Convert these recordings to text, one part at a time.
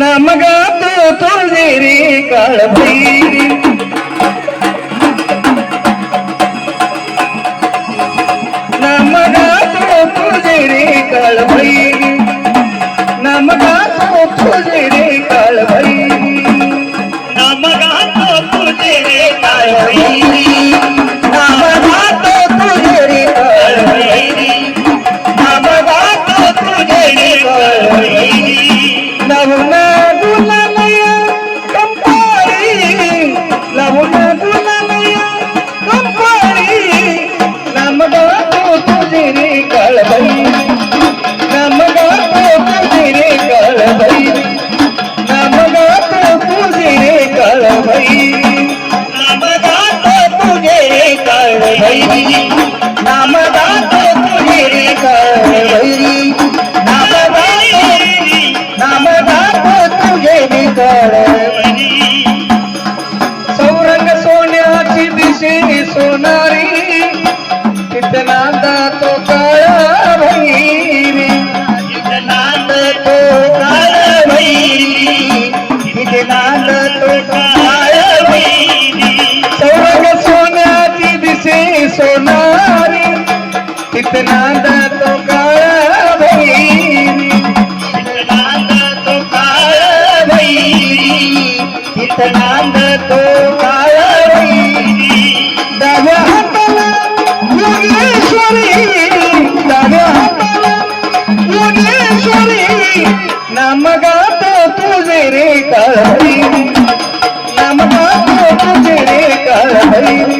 ನಮಗ ತುಳಿರಿ ಕಳಬೈರಿ ನಮಗ ತುಳಿರಿ ಕಳಬೈರಿ ನಮಗ ತುಳಿರಿ ಕಳಬೈರಿ ನಮಗಾತು ತುಜಿರೆ ಕಾಳವೈರಿ ತುಜಿರಿ ಕಳಬೈ ನಮಗ ತುಜಿರಿ ಕಳಬೈ ನಮಗ ತುಜಿರಿ ಕಳಬೈ ನಮಗಾತು ತುಜಿರೆ ಕಾಳವೈರಿ ನಮಗ ತುಜಿರಿ ಕಳಬೈ ಕಾಳವೈರಿ ನಮಗ ತುಜಿರಿ ಕಳಬೈ सोनारी कितनादा तो काळा भैरी इतनाद तो काळा भैरी कितनाद तो काळा भैरी डाव्या हाताला योगेश्वरी डाव्या हाताला योगेश्वरी नामगातो तुझे रे काळभैरी नामगातो तुझे रे काळभैरी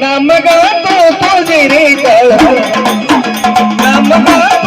तो नाम गातो तुझे रे नमगातो